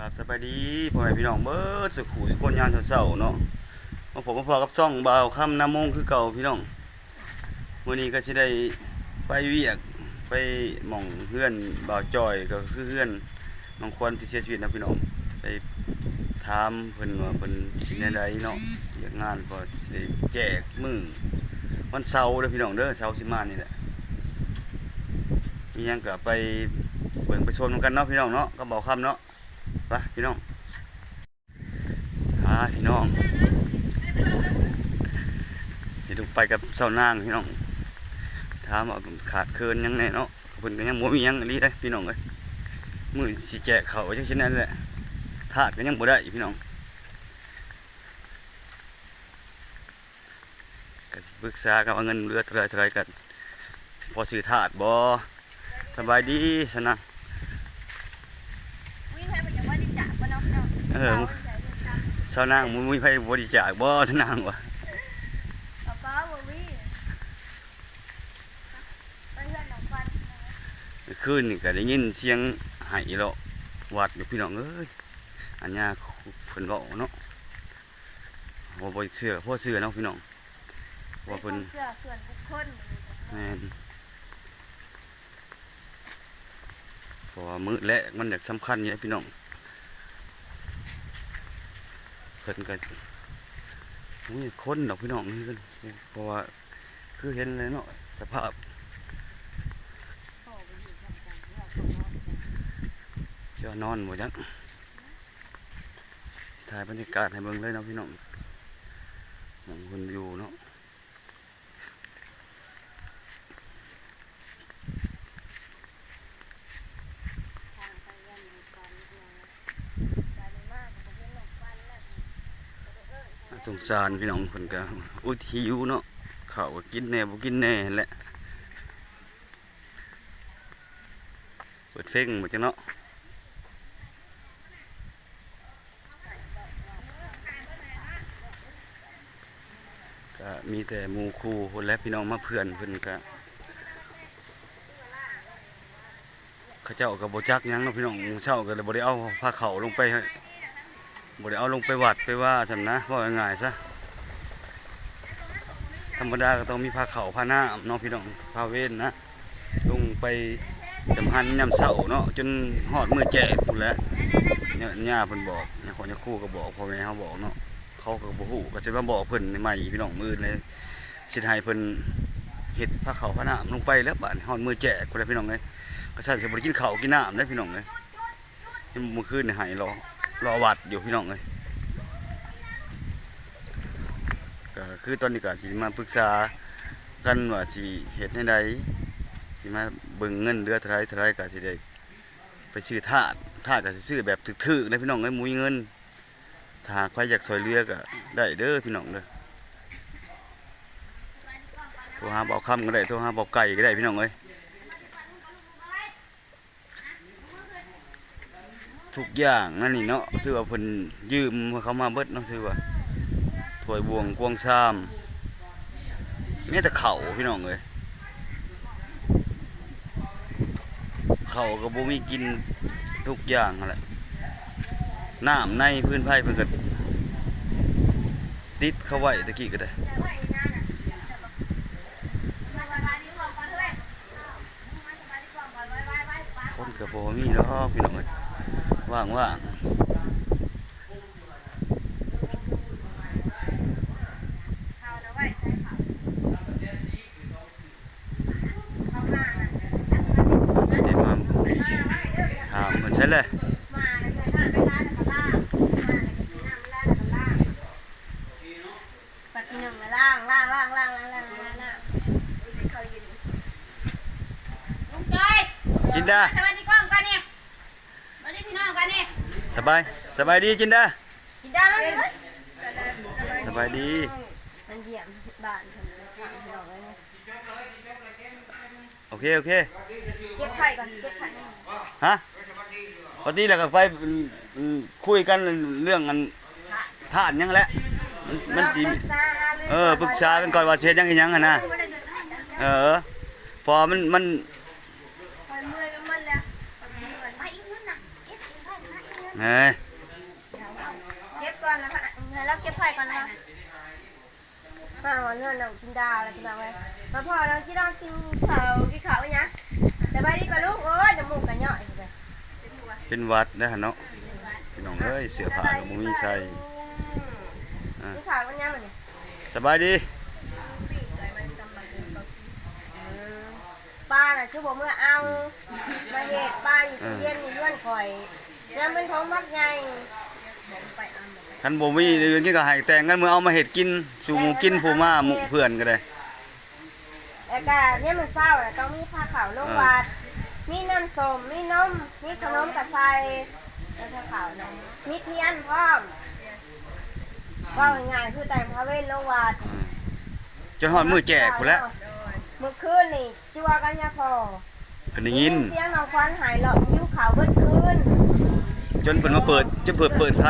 ครับสบายดีพ่อแม่พี่น้องเบิดสุขุสุขคนยามเช้าเนาะมาผมมาพอกับซ่องบ่าวค่ำน้ำมงคือเก่าพี่น้องมื้อนี้ก็สิได้ไปเวียกไปหม่องเพื่อนบ่าวจอยก็คือเพื่อนน้องควรที่เสียชีวิตนะพี่น้องไปถามเพิ่นว่าเพิ่นเป็นจังไดเนาะเรียกงานก็ได้แจกมือวันเสาร์เด้อพี่น้องเด้อเสาร์สิมานี่แหละมียังก็ไปเบิ่งไปชมนกันเนาะพี่น้องเนาะก็บ่าวค่ำเนาะ ไปพี่น้องหาพี่น้องสิดูไปกับเสานางพี่น้องถามว่าขาดเคินยังแน่เนาะเพิ่นก็ยังบ่มียังอีหลีเด้พี่น้องเอ้ยมื้อสิแจกข้าวจังซี่นั่นแหละถาดก็ยังบ่ได้พี่น้องก็ปรึกษากันว่าเงินเหลือเท่าไรเท่าไรกันพอซื้อถาดบ่สบายดีสนะ วิ่งให้มันจะว่าดิจ่าบ่เนาะพี่น้ องเออเสาวนางมุ้ยไผบริจาคบ่สนางวะป๊าป๊าบ่วิ่งไปเพื่อนน้องฟันคืนนี่ก็ได้ยินเสียงไห้เลาะวัดอยู่พี่น้องเอ้ยอันเนี้ยเพิ่นเว้าเนาะบ่บ่เชื่อพ่อเชื่อเนาะพี่น้องว่าเพิ่นเสื้อส่วนบุคคลแม่นเพราะว่ามื้อแรกมันอยากสำคัญอยู่นะพี่น้อง เพิ่นก็มีคนดอกพี่น้องนี่เพิ่นเพราะว่าคือเห็นเลยเนาะสภาพจะนอนหมดจังถ่ายบรรยากาศให้เบิ่งเลยเนาะพี่น้องหมองคนอยู่เนาะ สงสารพี่น้องคนก็อุ้ยหิวเนาะข้าวก็กินแน่บ่กินแน่แหละเปิดเฟ้งมดจังเนาะก็มีแต่หมูคูคนและพี่น้องมาเพื่อนเพิ่นก็เขาเจ้าก็บ่จักยังเนาะพี่น้องเช้าก็เลยบ่ได้เอาผ้าขาลงไปให้ บ่ได้เอาลงไปวัดไปว่าซั่นนะว่าง่ายๆซะธรรมดาก็ต้องมีผ้าเขาผ้าหน้าเนาะพี่น้องผ้าเว้นนะลงไปจำหันยามเช้าเนาะจนฮอดมือแจกพุ่นแล้วเนี่ยย่าเพิ่นบอกเนี่ยคนเนี่ยครู่ก็บอกพ่อแม่เฮาบอกเนาะเขาก็บ่ฮู้ก็สิมาบอกเพิ่นใหม่พี่น้องมือเลยสิให้เพิ่นเฮ็ดผ้าเขาผ้าหน้าลงไปแล้วบัดนี้ฮอดมือแจกพุ่นแหละพี่น้องเอ้ยก็ซั่นสิบ่ได้กินข้าวกินน้ำเด้พี่น้องเอ้ยนี่เมื่อคืนนี่ให้รอ รอวัดอยู่พี่น้องเลยก็คือตอนนี้ก็สิมาปรึกษากันว่าสิเฮ็ดให้ใดสิมาเบิ่งเงินเดือเท่าไรเท่าไรก็สิได้ไปซื้อถาดถาดก็สิซื้อแบบถึกๆนะพี่น้องเอ้ยมุ้ยเงินถ้าใครอยากซอยเรือก็ได้เด้อพี่น้องเด้อโทรหาเบาคำก็ได้โทรหาเบาไก่ก็ได้พี่น้องเอ้ย ทุกอย่างนั่นนี่เนาะถือว่าเพิ่นยืมเขามาเบิดเนาะถือว่าถ้วยบวงกวงชามแม้แต่เข่าพี่น้องเอ้ยเข่าก็บ่มีกินทุกอย่างแหละน้ำในพื้นไผ่เพิ่นก็ติดเข้าไว้ตะกี้ก็ได้คนก็บ่มีดอกพี่น้องเอ้ย ว่างว่างสิได้มาถามเพิ่นใช่เลย สบายสบายดีจินดากินได้ไหมสบายดีมันเยี่ยมบ้านผมฟังพี่น้องเลยนะโอเค โอเค เก็บไข่ก่อนเก็บไข่ฮะพอดีแล้วก็ไปอืมคุยกันเรื่องอันทานหยังแหละมันมันสิเออปรึกษากันก่อนว่าสิเฮ็ดหยังอีหยังอะนะเออพอมันมัน ไปเมื่อยมันแล้วไปอีกนิดน่ะเก็บอีกไข่นะ เฮ้ยเก็บก่อนนะคะแล้วเก็บไผ่ก่อนนะคะมาวันเงินเรากินดาวอะไรกินดาวไว้มาพอเราที่เรากินข้าวกินข้าวไว้ยังแต่ไปดีกว่าลูกโอ้ยน้ำมูกกันย่อยเลยเป็นหวัดเด้อหั่นเนาะพี่น้องเอ้ยเสื้อผ้าก็บ่มีใส่กินข้าวกันยังมันนี่สบายดีป้าน่ะคือบอกเมื่อเอามาเห็ดป้าอยู่ที่เย็นอยู่เลื่อนข่อย ยังเป็นของมักใหญ่คันบ่มีเรื่องนี้ก็ให้แต่งกันมื้อเอามาเฮ็ดกินสู่หมู่กินผู้มาหมู่เพื่อนก็ได้แล้วก็เนี่ยมันเศร้าน่ะต้องมีผ้าขาวลงวัดมีน้ำส้มมีนมมีขนมกระไซแล้วผ้าขาวนมมีเทียนพร้อมว่าง่ายๆคือแต่งพระเวทลงวัดอืมจนฮอดมื้อแจกพุ่นแหล้วเมื่อคืนนี่จัวกันยาพอเพิ่นได้ยิน เสียงน้องควันหายหลอกยิ้วขาวเบิดคืน จนเพิ่นมาเปิดจะเปิดเปิดไผ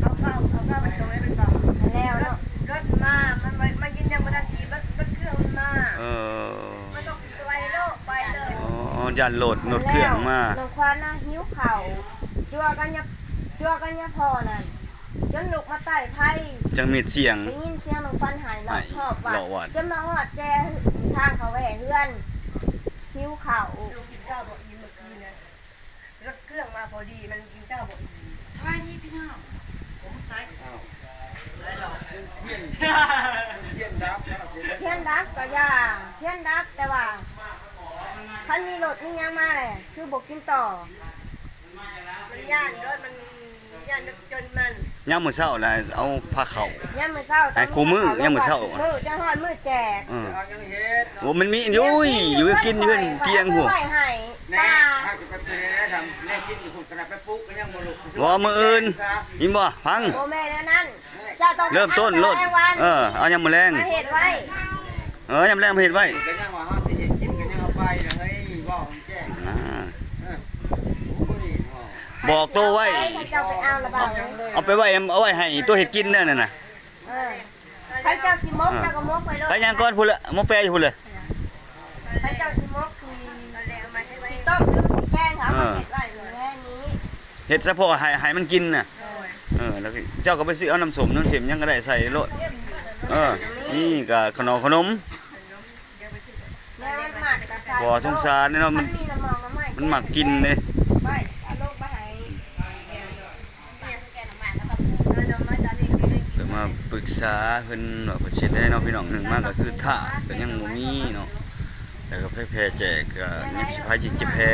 เอาเข้าเอาเข้าไปตรงนี้เป็นเปล่แล้วเนาะรถมามันมามายินยังไม่ได้ขี่รถรถเครื่องมันมาเออมันต้องไปโลกไปเลยอ๋อยันโหลดโหลดเครื่องมาน้องควันน่ะหิวเขาวจัวกันยจัวกันยพอนั่นจนลุกมาไต่ไผ่จังมีเสียงได้ยินเสียงน้องฟันหายหลอกชอบว่าหลอกว่ะจนมาหอดแจทางเขาแหวเพื่อนหิวเข่าว รถเครื่องมาพอดีมันกินข้าวบอกอีสวัสดีพี่น้องผมใส่ใส่หรอกเทียนดับก็ยาเทียนดับแต่ว่าคันมีรถนี่ยังมาเลยคือบกกินต่อมันย่านรถมันย่านจนมันยามมื้อเช้าน่ะเอาผ้าขาวย่ามมือเศร้าให้คู่มือย่ามมื้อเช้ามือจะหอดมือแจกเออ โอ้มันมีอยู่อุ้ยอยู่กินอยู่นั่นเตียงหัวไว้ให้แน่ตาถ้าจะไปเปลี่ยนนะทำแน่คิดอยู่คุณขนาดไปปุ๊กก็ยังบ่ลุกบ่มื้ออื่นยินบ่ฟัง โอแม่แล้วนั่นเจ้าต้องเริ่มต้นโลดแม่วันเออเอายามมื้อแรงมาเห็ดไว้เออยามแรงมาเฮ็ดไว้ก็ยังว่าเฮาสิเห็นกินก็ยังเอาไปนะเฮ้ยว่าของแจ้งอ่าโอ้นี่ว่าบอกตัวไว้ให้เจ้าไปเอาละบ่าวเลยเอาไปไว้เอาไว้ให้ตัวเฮ็ดกินนั่นน่ะ เออให้เจ้าสิมกเจ้าก็มกไปเลยไปย่างก่อนพุ่นละหมอแปรอยู่พุ่นเลยให้เจ้าสิมกสิตอนแรกเอามาให้ไว้สิต้มหรือสิแกงเขามาเห็ดไว้เลยแม่นี้เฮ็ดซะพอให้ให้มันกินน่ะเออแล้วก็เจ้าก็ไปซื้อเอาน้ำส้มน้ำเสียมหยังก็ได้ใส่โลดเออนี่ก็ขนมขนมแม่มันหมักกระชายบ่สงสารเนาะมันมีน้ำมองน้ำไม้มันมักกินเลย ไปเอาลูกไปให้ เอาดอกไม้ตอนนี้ไม่ได้กิน จะมาปรึก ษาเพิ่นว่าเพิ่นสิได้เนาะพี่น้องหนึงมากก็คือท่าก็ยังบ่มีเนาะแล้วก็แพร่แจกก็ยังสิพายสิจะแพร่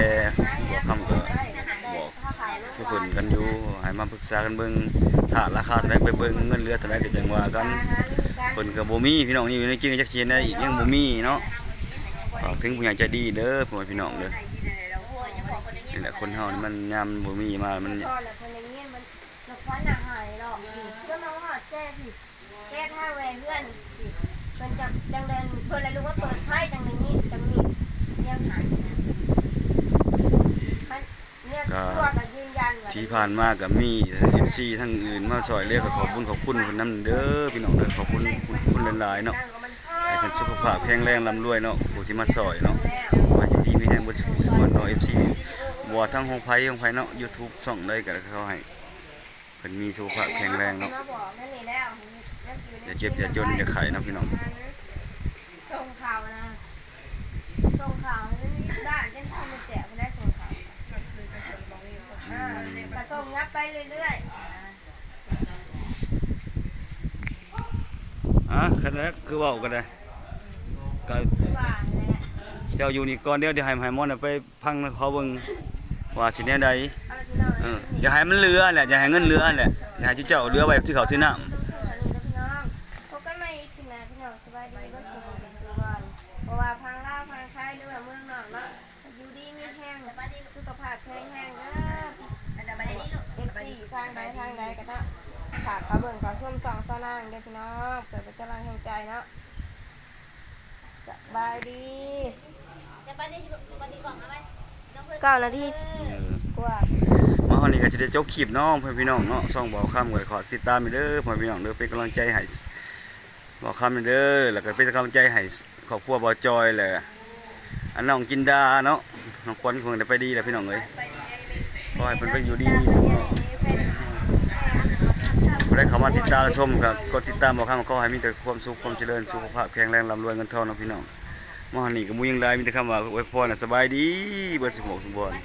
บ่คำก็บอกทุกคนกันอยู่ให้มาปรึกษากันเบิ่งถ้าราคาเท่าใดไปเบิ่งเงินเหลือเท่าใดก็จังว่ากันเพิ่นก็บ่มีพี่น้องนี่อยู่ในกินจักเชียนได้อีกยังบ่มีเนาะฝากถึงผู้ใหญ่ใจดีเด้อพ่อแม่พี่น้องเด้อนี่แหละคนเฮานี่มันยามบ่มีมามันาแหวนเพื่อนเพิ่นจะจังเดินเพิ่นเลยรู้ว่าเปิดไพ่จังนี้จังนี้ยังหายมันเนี่ยตัวก็ยืนยันว่าที่ผ่านมาก็มี FC ทั้งอื่นมาซอยเหลือก็ขอบคุณขอบคุณเพิ่นนเด้อพี่น้องเด้อขอบคุณคุณหลายๆเนาะตั้งก็มันพอให้เพิ่นสุขภาพแข็งแรงร่ำรวยเนาะผู้ที่มาซอยเนาะว่าจะดีมีแรงบ่สุขทุกคนเนาะ FC บ่ว่าทั้งของไผของไผเนาะ YouTube ช่องใดก็เขาให้เพิ่นมีสุขภาพแข็งแรงเนาะ มาบอกนั่นนี่แล้ว อย่าเจ็บอย่าจนอย่าไข้นะพี่น้องส่งข่าวนะส่งข่าวให้ได้เจ้าที่มันแจกไม่ได้ส่งข่าวอ่าแต่ส่งงับไปเรื่อยๆอะคันแรกคือเว้าก็ได้ก็ว่าแหละเจ้าอยู่นี่ก่อนเดียวเดี๋ยวให้ให้หมอนน่ะไปพังเขาเบิ่งว่าสิแนวใดเอาละพี่น้ออย่าให้มันเหลือแหละอย่าให้เงินเหลือแหละอย่าให้เจ้าเหลือไว้ที่เขาซื้อน้ำ ทางใดทางใดก็ต้องฝากเขาเบิ่งขอชมสองสนางเด้อพี่น้องเปิดเป็นกำลังแห่งใจเนาะสบายดีเก้านาทีกว่ามาวันนี้ก็จะได้จบคลิปเน้องเพื่อนพี่น้องเนาะส่องบอกคำไว้ขอติดตามไปเด้อเพื่อนพี่น้องเด้อเป็นกำลังใจให้บอกคำไปเด้อแล้วก็เป็นกำลังใจให้ครอบครัวบ่จอยแหละอันน้องกินดาเนาะน้องควันคงได้ไปดีแล้วพี่น้องเอ้ยขออให้เพิ่นไปอยู่ดีมีสุขเนาะ ผู้ใดเข้ามาติดตามชมครับก็กดติดตามบอกคำขอให้มีแต่ความสุขความเจริญสุขภาพแข็งแรงร่ำรวยเงินทองนะพี่น้องมาหานี่ก็มูยังได้มีแต่คำว่าอวยพรน่ะสบายดีเบิดสุขสมบูรณ์